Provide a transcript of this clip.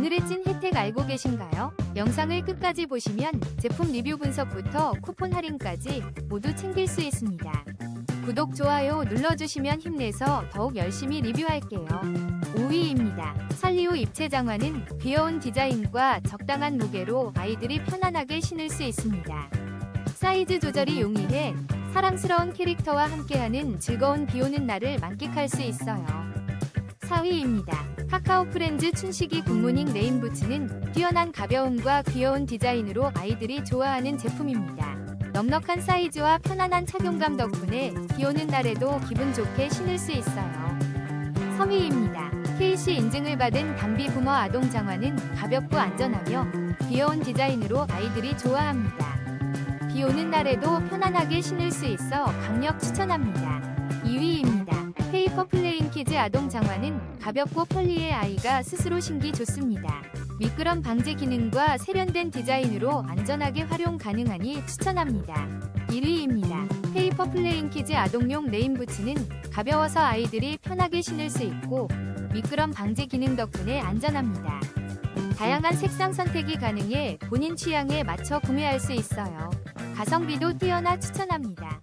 오늘의 찐 혜택 알고 계신가요? 영상을 끝까지 보시면 제품 리뷰 분석부터 쿠폰 할인까지 모두 챙길 수 있습니다. 구독, 좋아요 눌러주시면 힘내서 더욱 열심히 리뷰할게요. 5위입니다. 설리오 입체 장화는 귀여운 디자인과 적당한 무게로 아이들이 편안하게 신을 수 있습니다. 사이즈 조절이 용이해 사랑스러운 캐릭터와 함께하는 즐거운 비 오는 날을 만끽할 수 있어요. 4위입니다. 카카오 프렌즈 춘식이 굿모닝 레인부츠는 뛰어난 가벼움과 귀여운 디자인으로 아이들이 좋아하는 제품입니다. 넉넉한 사이즈와 편안한 착용감 덕분에 비 오는 날에도 기분 좋게 신을 수 있어요. 3위입니다. KC 인증을 받은 담비 부머 아동 장화는 가볍고 안전하며 귀여운 디자인으로 아이들이 좋아합니다. 비 오는 날에도 편안하게 신을 수 있어 강력 추천합니다. 2위입니다. 페이퍼 플레인 키즈 아동 장화는 가볍고 편리해 아이가 스스로 신기 좋습니다. 미끄럼 방지 기능과 세련된 디자인으로 안전하게 활용 가능하니 추천합니다. 1위입니다. 페이퍼 플레인 키즈 아동용 레인 부츠는 가벼워서 아이들이 편하게 신을 수 있고 미끄럼 방지 기능 덕분에 안전합니다. 다양한 색상 선택이 가능해 본인 취향에 맞춰 구매할 수 있어요. 가성비도 뛰어나 추천합니다.